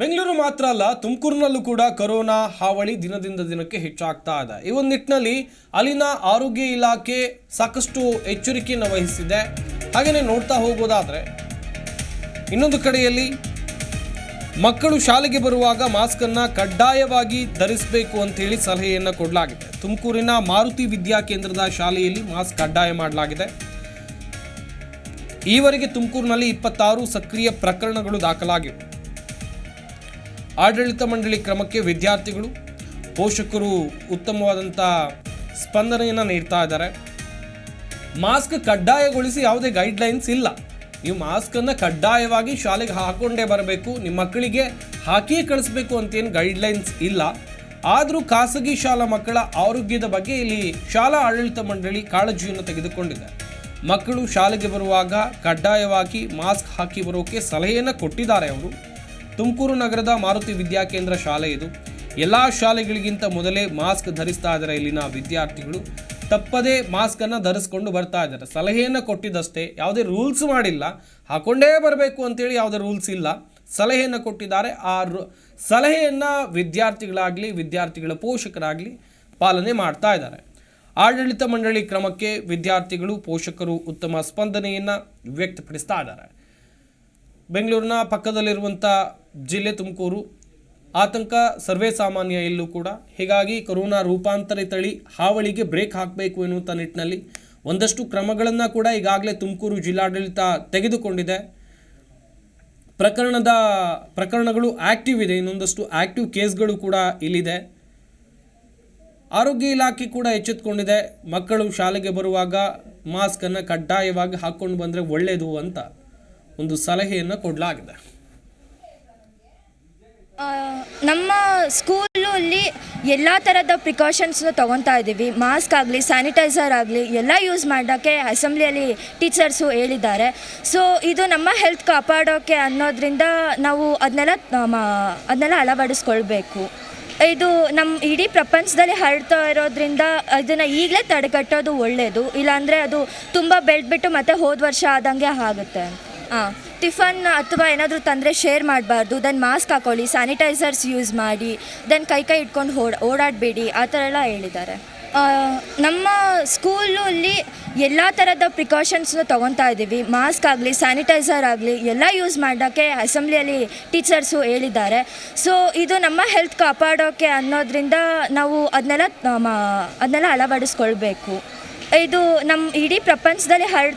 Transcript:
ಬೆಂಗಳೂರು ಮಾತ್ರ ಅಲ್ಲ, ತುಮಕೂರಿನಲ್ಲೂ ಕೂಡ ಕೊರೋನಾ ಹಾವಳಿ ದಿನದಿಂದ ದಿನಕ್ಕೆ ಹೆಚ್ಚಾಗ್ತಾ ಇದೆ. ಈ ಒಂದು ನಿಟ್ಟಿನಲ್ಲಿ ಅಲ್ಲಿನ ಆರೋಗ್ಯ ಇಲಾಖೆ ಸಾಕಷ್ಟು ಎಚ್ಚರಿಕೆಯನ್ನು ವಹಿಸಿದೆ. ಹಾಗೆಯೇ ನೋಡ್ತಾ ಹೋಗೋದಾದರೆ ಇನ್ನೊಂದು ಕಡೆಯಲ್ಲಿ ಮಕ್ಕಳು ಶಾಲೆಗೆ ಬರುವಾಗ ಮಾಸ್ಕನ್ನು ಕಡ್ಡಾಯವಾಗಿ ಧರಿಸಬೇಕು ಅಂತೇಳಿ ಸಲಹೆಯನ್ನ ಕೊಡಲಾಗಿದೆ. ತುಮಕೂರಿನ ಮಾರುತಿ ವಿದ್ಯಾ ಕೇಂದ್ರದ ಶಾಲೆಯಲ್ಲಿ ಮಾಸ್ಕ್ ಕಡ್ಡಾಯ ಮಾಡಲಾಗಿದೆ. ಈವರೆಗೆ ತುಮಕೂರಿನಲ್ಲಿ ಇಪ್ಪತ್ತಾರು ಸಕ್ರಿಯ ಪ್ರಕರಣಗಳು ದಾಖಲಾಗಿವೆ. ಆಡಳಿತ ಮಂಡಳಿ ಕ್ರಮಕ್ಕೆ ವಿದ್ಯಾರ್ಥಿಗಳು, ಪೋಷಕರು ಉತ್ತಮವಾದಂಥ ಸ್ಪಂದನೆಯನ್ನು ನೀಡ್ತಾ ಇದ್ದಾರೆ. ಮಾಸ್ಕ್ ಕಡ್ಡಾಯಗೊಳಿಸಿ ಯಾವುದೇ ಗೈಡ್ಲೈನ್ಸ್ ಇಲ್ಲ. ನೀವು ಮಾಸ್ಕನ್ನು ಕಡ್ಡಾಯವಾಗಿ ಶಾಲೆಗೆ ಹಾಕೊಂಡೇ ಬರಬೇಕು, ನಿಮ್ಮ ಮಕ್ಕಳಿಗೆ ಹಾಕಿಯೇ ಕಳಿಸ್ಬೇಕು ಅಂತೇನು ಗೈಡ್ಲೈನ್ಸ್ ಇಲ್ಲ. ಆದರೂ ಖಾಸಗಿ ಶಾಲಾ ಮಕ್ಕಳ ಆರೋಗ್ಯದ ಬಗ್ಗೆ ಇಲ್ಲಿ ಶಾಲಾ ಆಡಳಿತ ಮಂಡಳಿ ಕಾಳಜಿಯನ್ನು ತೆಗೆದುಕೊಂಡಿದೆ. ಮಕ್ಕಳು ಶಾಲೆಗೆ ಬರುವಾಗ ಕಡ್ಡಾಯವಾಗಿ ಮಾಸ್ಕ್ ಹಾಕಿ ಬರೋಕೆ ಸಲಹೆಯನ್ನು ಕೊಟ್ಟಿದ್ದಾರೆ ಅವರು. ತುಮಕೂರು ನಗರದ ಮಾರುತಿ ವಿದ್ಯಾಕೇಂದ್ರ ಶಾಲೆ ಇದು. ಎಲ್ಲ ಶಾಲೆಗಳಿಗಿಂತ ಮೊದಲೇ ಮಾಸ್ಕ್ ಧರಿಸ್ತಾ ಇದ್ದಾರೆ ಇಲ್ಲಿನ ವಿದ್ಯಾರ್ಥಿಗಳು. ತಪ್ಪದೇ ಮಾಸ್ಕನ್ನು ಧರಿಸ್ಕೊಂಡು ಬರ್ತಾ ಇದ್ದಾರೆ. ಸಲಹೆಯನ್ನು ಕೊಟ್ಟಿದ್ದಷ್ಟೇ, ಯಾವುದೇ ರೂಲ್ಸ್ ಮಾಡಿಲ್ಲ. ಹಾಕೊಂಡೇ ಬರಬೇಕು ಅಂತೇಳಿ ಯಾವುದೇ ರೂಲ್ಸ್ ಇಲ್ಲ. ಸಲಹೆಯನ್ನು ಕೊಟ್ಟಿದ್ದಾರೆ. ಆ ರು- ಸಲಹೆಯನ್ನು ವಿದ್ಯಾರ್ಥಿಗಳಾಗಲಿ, ವಿದ್ಯಾರ್ಥಿಗಳ ಪೋಷಕರಾಗಲಿ ಪಾಲನೆ ಮಾಡ್ತಾ ಇದ್ದಾರೆ. ಆಡಳಿತ ಮಂಡಳಿ ಕ್ರಮಕ್ಕೆ ವಿದ್ಯಾರ್ಥಿಗಳು, ಪೋಷಕರು ಉತ್ತಮ ಸ್ಪಂದನೆಯನ್ನು ವ್ಯಕ್ತಪಡಿಸ್ತಾ ಇದ್ದಾರೆ. ಬೆಂಗಳೂರಿನ ಪಕ್ಕದಲ್ಲಿರುವಂಥ ಜಿಲ್ಲೆ ತುಮಕೂರು. ಆತಂಕ ಸರ್ವೇ ಸಾಮಾನ್ಯ ಇಲ್ಲೂ ಕೂಡ. ಹೀಗಾಗಿ ಕೊರೋನಾ ರೂಪಾಂತರಿ ತಳಿ ಹಾವಳಿಗೆ ಬ್ರೇಕ್ ಹಾಕಬೇಕು ಎನ್ನುವಂಥ ನಿಟ್ಟಿನಲ್ಲಿ ಒಂದಷ್ಟು ಕ್ರಮಗಳನ್ನು ಕೂಡ ಈಗಾಗಲೇ ತುಮಕೂರು ಜಿಲ್ಲಾಡಳಿತ ತೆಗೆದುಕೊಂಡಿದೆ. ಪ್ರಕರಣದ ಪ್ರಕರಣಗಳು ಆ್ಯಕ್ಟಿವ್ ಇದೆ, ಇನ್ನೊಂದಷ್ಟು ಆ್ಯಕ್ಟಿವ್ ಕೇಸ್ಗಳು ಕೂಡ ಇಲ್ಲಿದೆ. ಆರೋಗ್ಯ ಇಲಾಖೆ ಕೂಡ ಎಚ್ಚೆತ್ಕೊಂಡಿದೆ. ಮಕ್ಕಳು ಶಾಲೆಗೆ ಬರುವಾಗ ಮಾಸ್ಕನ್ನು ಕಡ್ಡಾಯವಾಗಿ ಹಾಕ್ಕೊಂಡು ಬಂದರೆ ಒಳ್ಳೆಯದು ಅಂತ ಒಂದು ಸಲಹೆಯನ್ನು ಕೊಡಲಾಗಿದೆ. ನಮ್ಮ ಸ್ಕೂಲಲ್ಲಿ ಎಲ್ಲ ಥರದ ಪ್ರಿಕಾಷನ್ಸ್ನು ತೊಗೊತಾ ಇದ್ದೀವಿ ಮಾಸ್ಕ್ ಆಗಲಿ ಸ್ಯಾನಿಟೈಸರ್ ಆಗಲಿ, ಎಲ್ಲ ಯೂಸ್ ಮಾಡೋಕ್ಕೆ ಅಸೆಂಬ್ಲಿಯಲ್ಲಿ ಟೀಚರ್ಸು ಹೇಳಿದ್ದಾರೆ. ಸೊ ಇದು ನಮ್ಮ ಹೆಲ್ತ್ ಕಾಪಾಡೋಕ್ಕೆ ಅನ್ನೋದ್ರಿಂದ ನಾವು ಅದನ್ನೆಲ್ಲ ಅದನ್ನೆಲ್ಲ ಅಳವಡಿಸ್ಕೊಳ್ಬೇಕು. ಇದು ನಮ್ಮ ಇಡೀ ಪ್ರಪಂಚದಲ್ಲಿ ಹರಡ್ತಾ ಇರೋದ್ರಿಂದ ಇದನ್ನು ಈಗಲೇ ತಡೆಗಟ್ಟೋದು ಒಳ್ಳೆಯದು ಇಲ್ಲಾಂದರೆ ಅದು ತುಂಬ ಬೆಳೆದ್ಬಿಟ್ಟು ಮತ್ತೆ ಹೋದ ವರ್ಷ ಆದಂಗೆ ಆಗುತ್ತೆ. ಹಾಂ ಟಿಫನ್ ಅಥವಾ ಏನಾದರೂ ತಂದರೆ ಶೇರ್ ಮಾಡಬಾರ್ದು. ದೆನ್ ಮಾಸ್ಕ್ ಹಾಕೊಳ್ಳಿ ಸ್ಯಾನಿಟೈಸರ್ಸ್ ಯೂಸ್ ಮಾಡಿ ದೆನ್ ಕೈ ಕೈ ಇಟ್ಕೊಂಡು ಓಡ್ ಓಡಾಡಬೇಡಿ, ಆ ಥರ ಎಲ್ಲ ಹೇಳಿದ್ದಾರೆ. ನಮ್ಮ ಸ್ಕೂಲಲ್ಲಿ ಎಲ್ಲ ಥರದ ಪ್ರಿಕಾಷನ್ಸ್ನ ತೊಗೊತಾ ಇದ್ದೀವಿ ಮಾಸ್ಕ್ ಆಗಲಿ ಸ್ಯಾನಿಟೈಸರ್ ಆಗಲಿ, ಎಲ್ಲ ಯೂಸ್ ಮಾಡೋಕ್ಕೆ ಅಸೆಂಬ್ಲಿಯಲ್ಲಿ ಟೀಚರ್ಸು ಹೇಳಿದ್ದಾರೆ. ಸೊ ಇದು ನಮ್ಮ ಹೆಲ್ತ್ ಕಾಪಾಡೋಕ್ಕೆ ಅನ್ನೋದ್ರಿಂದ ನಾವು ಅದನ್ನೆಲ್ಲ ಅದನ್ನೆಲ್ಲ ಅಳವಡಿಸ್ಕೊಳ್ಬೇಕು. ಇದು ನಮ್ಮ ಇಡೀ ಪ್ರಪಂಚದಲ್ಲಿ ಹರಡ್